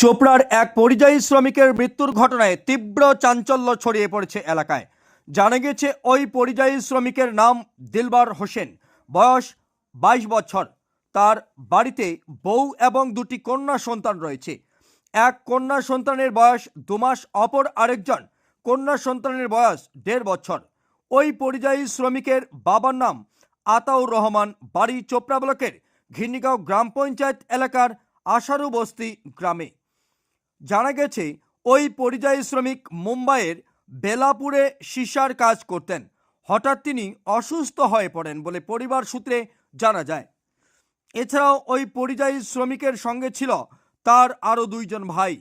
চোপড়ার এক পরিযায়ী শ্রমিকের মৃত্যুর ঘটনায় তীব্র চাঞ্চল্য ছড়িয়ে পড়েছে এলাকায়। জানা গেছে ওই পরিযায়ী শ্রমিকের নাম দিলবার হোসেন। বয়স বাইশ বছর। তার বাড়িতে বউ এবং দুটি কন্যা সন্তান রয়েছে। এক কন্যা সন্তানের বয়স দু মাস, অপর আরেকজন কন্যা সন্তানের বয়স দেড় বছর। ওই পরিযায়ী শ্রমিকের বাবার নাম আতাউর রহমান, বাড়ি চোপড়া ব্লকের ঘিন্নিগাঁও গ্রাম পঞ্চায়েত এলাকার আশারু বস্তি গ্রামে। জানা গেছে, ওই পরিযায়ী শ্রমিক মুম্বাইয়ের বেলাপুরে সিসার কাজ করতেন। হঠাৎ তিনি অসুস্থ হয়ে পড়েন বলে পরিবার সূত্রে জানা যায়। এছাড়াও ওই পরিযায়ী শ্রমিকের সঙ্গে ছিল তার আরও দুইজন ভাই।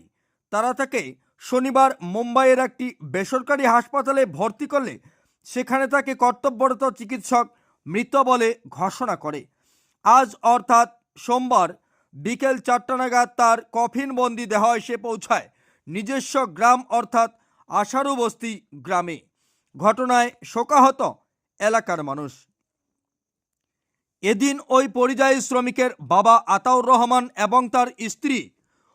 তারা তাকে শনিবার মুম্বাইয়ের একটি বেসরকারি হাসপাতালে ভর্তি করলে সেখানে তাকে কর্তব্যরত চিকিৎসক মৃত বলে ঘোষণা করে। আজ অর্থাৎ সোমবার বিকেল চারটা নাগাদ তার কফিনবন্দি দেহ এসে পৌঁছায়। নিজস্ব গ্রাম অর্থাৎ আশারু বস্তি গ্রামে। ঘটনায় শোকাহত এলাকার মানুষ। এদিন ওই পরিযায়ী শ্রমিকের বাবা আতাউর রহমান এবং তার স্ত্রী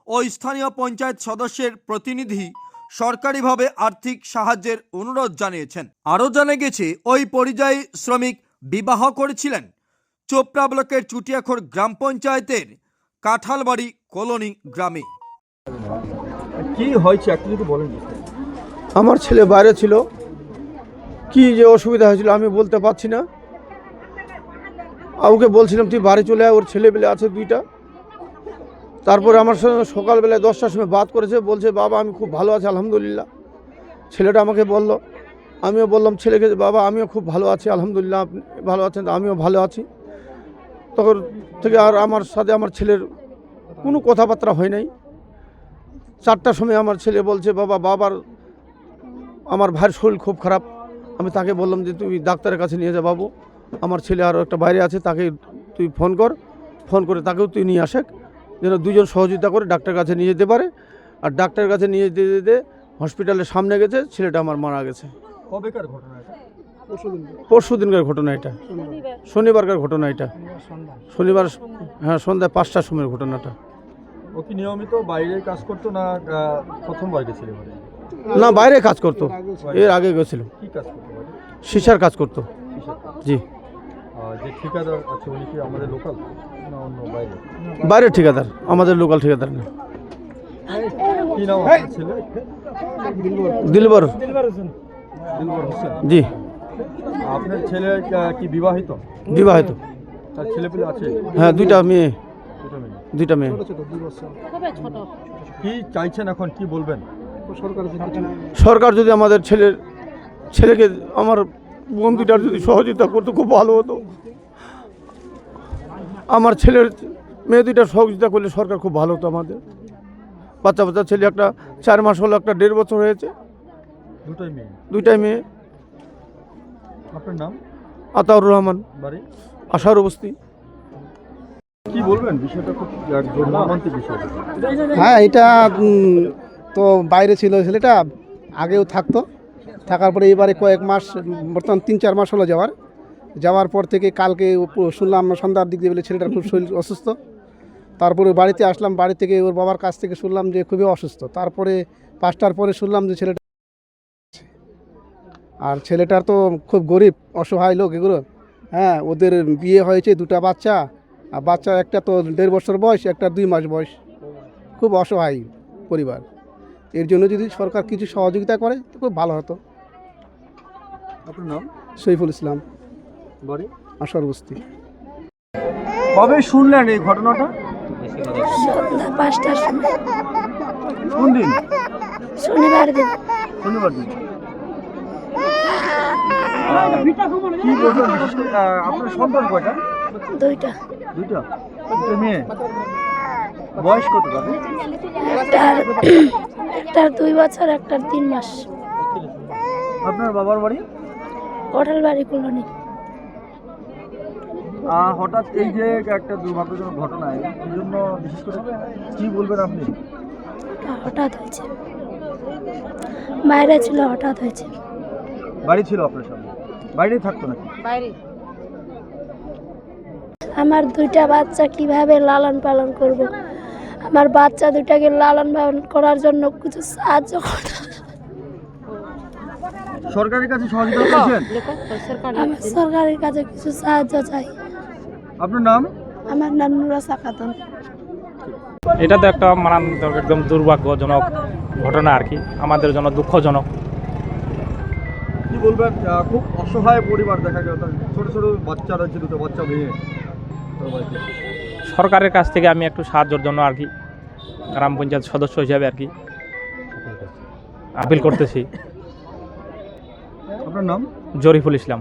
ও স্থানীয় পঞ্চায়েত সদস্যের প্রতিনিধি সরকারিভাবে আর্থিক সাহায্যের অনুরোধ জানিয়েছেন। আরও জানা গেছে, ওই পরিযায়ী শ্রমিক বিবাহ করেছিলেন চোপড়া ব্লকের চুটিয়াখোর গ্রাম পঞ্চায়েতের কাঁঠালবাড়ি কলোনি গ্রামে। কি হয়েছে? একটু যদি বলেন আমার ছেলে বাইরে ছিল। কি যে অসুবিধা হয়েছিল আমি বলতে পারছি না। ওকে বলছিলাম তুই বাড়ি চলে আয় ওর ছেলে ছেলেবেলে আছে দুইটা। তারপরে আমার সঙ্গে সকালবেলায় দশটার সময় বাদ করেছে বলছে বাবা আমি খুব ভালো আছি আলহামদুলিল্লাহ। ছেলেটা আমাকে বলল আমিও বললাম ছেলেকে যে, বাবা আমিও খুব ভালো আছি আলহামদুলিল্লাহ আপনি ভালো আছেন আমিও ভালো আছি। তখন থেকে আর আমার সাথে আমার ছেলের কোনো কথাবার্তা হয় নাই। চারটার সময় আমার ছেলে বলছে, বাবা, বাবার, আমার ভাইয়ের শরীর খুব খারাপ। আমি তাকে বললাম যে, তুই ডাক্তারের কাছে নিয়ে যা বাবু। আমার ছেলে আরও একটা বাইরে আছে, তাকে তুই ফোন কর। ফোন করে তাকেও তুই নিয়ে আসে যেন দুজন সহযোগিতা করে ডাক্তারের কাছে নিয়ে যেতে পারে। আর ডাক্তারের কাছে নিয়ে যেতে যেতে হসপিটালের সামনে গেছে, ছেলেটা আমার মারা গেছে। কবেকার ঘটনা পরশু দিনকার ঘটনা এটা। শনিবারকার ঘটনা এটা। শনিবার হ্যাঁ সন্ধ্যায় পাঁচটার সময়ের ঘটনাটা। ও কি নিয়মিত বাইরে কাজ করতো না প্রথমবার গেছিল না বাইরে কাজ করতো। এর আগে গেছিল। কি কাজ করতো সিসার কাজ করতো। জি। যে ঠিকাদার আছে উনি কি আমাদের লোকাল না অন্য বাইরে? বাইরের ঠিকাদার আমাদের লোকাল ঠিকাদার না। কি নাম আপনার ছেলে? দিলবর। দিলবর হোসেন। জি। আপনার ছেলে কি বিবাহিত? বিবাহিত। তার ছেলে পেলে আছে? হ্যাঁ দুইটা মেয়ে। দুইটা মেয়ে। কি চাইছেন এখন? কি বলবেন? সরকার যদি আমাদের ছেলের ছেলেকে আমার বন্ধুটার যদি সহযোগিতা করতো খুব ভালো হতো। আমার ছেলের মেয়ে দুইটা সহযোগিতা করলে সরকার খুব ভালো হতো আমাদের। বাচ্চা বাচ্চা ছেলে একটা চার মাস হলো একটা দেড় বছর হয়েছে। দুটাই মেয়ে। দুইটাই মেয়ে। আপনার নাম? আতাউর রহমান। বাড়ি? আশার বস্তি কি বলবেন? বিষয়টা খুব বিষয়। হ্যাঁ এটা তো বাইরে ছিল ছেলেটা আগেও থাকতো। থাকার পরে এবারে কয়েক মাস বর্তমান তিন চার মাস হলো যাওয়ার। যাওয়ার পর থেকে কালকে শুনলাম সন্ধ্যার দিক দিয়ে বলে ছেলেটার খুব শরীর অসুস্থ। তারপরে বাড়িতে আসলাম বাড়ি থেকে ওর বাবার কাছ থেকে শুনলাম যে খুবই অসুস্থ। তারপরে পাঁচটার পরে শুনলাম যে ছেলেটা আর ছেলেটার তো খুব গরিব অসহায় লোক এগুলো। হ্যাঁ ওদের বিয়ে হয়েছে দুটা বাচ্চা আর বাচ্চা একটা তো দেড় বছর বয়স একটা দুই মাস বয়স। খুব অসহায় পরিবার। এর জন্য যদি সরকার কিছু সহযোগিতা করে তো খুব ভালো হতো। আপনার নাম? সৈফুল ইসলাম। বাড়ি? আশার বস্তি। কবে শুনলেন এই ঘটনাটা? সন্ধ্যা পাঁচটার সময়। কোন দিন? শনিবার দিন। শনিবার দিন। কি বলবেন আপনার সন্তান কয়টা দুইটা। দুইটা? দুটো মেয়ে? বয়স কত তাদের? একটার একটার দুই বছর একটার তিন মাস। আপনার বাবার বাড়ি? হোটেল বাড়ি কলোনি। হঠাৎ এই যে একটা দুর্ভাগ্যজনক ঘটনা এই জন্য বিশেষ করে কি বলবেন আপনি? হঠাৎ হয়েছে। বাইরে ছিল হঠাৎ হয়েছে। বাড়ি ছিল আপনার সামনে? বাইরেই থাকতো নাকি? আমার দুইটা বাচ্চা কীভাবে লালন পালন করব? আমার বাচ্চা দুটাকে লালন পালন করার জন্য কিছু সাহায্য করতে সরকারের কাছে সহযোগিতা পেয়েছেন আমি সরকারের কাছে কিছু সাহায্য চাই। আপনার নাম? আমার নাম নুরাসা খাতুন এটা তো একটা মারাত্মক একদম দুর্ভাগ্যজনক ঘটনা আর কি। আমাদের জন্য দুঃখজনক। বলবেন খুব অসহায় পরিবার দেখা গেল ছোট ছোট বাচ্চারা ছিল তো বাচ্চা মেয়ে। সরকারের কাছ থেকে আমি একটু সাহায্যের জন্য আর কি গ্রাম পঞ্চায়েত সদস্য হিসাবে আর কি আপিল করতেছি। আপনার নাম? জরিফুল ইসলাম।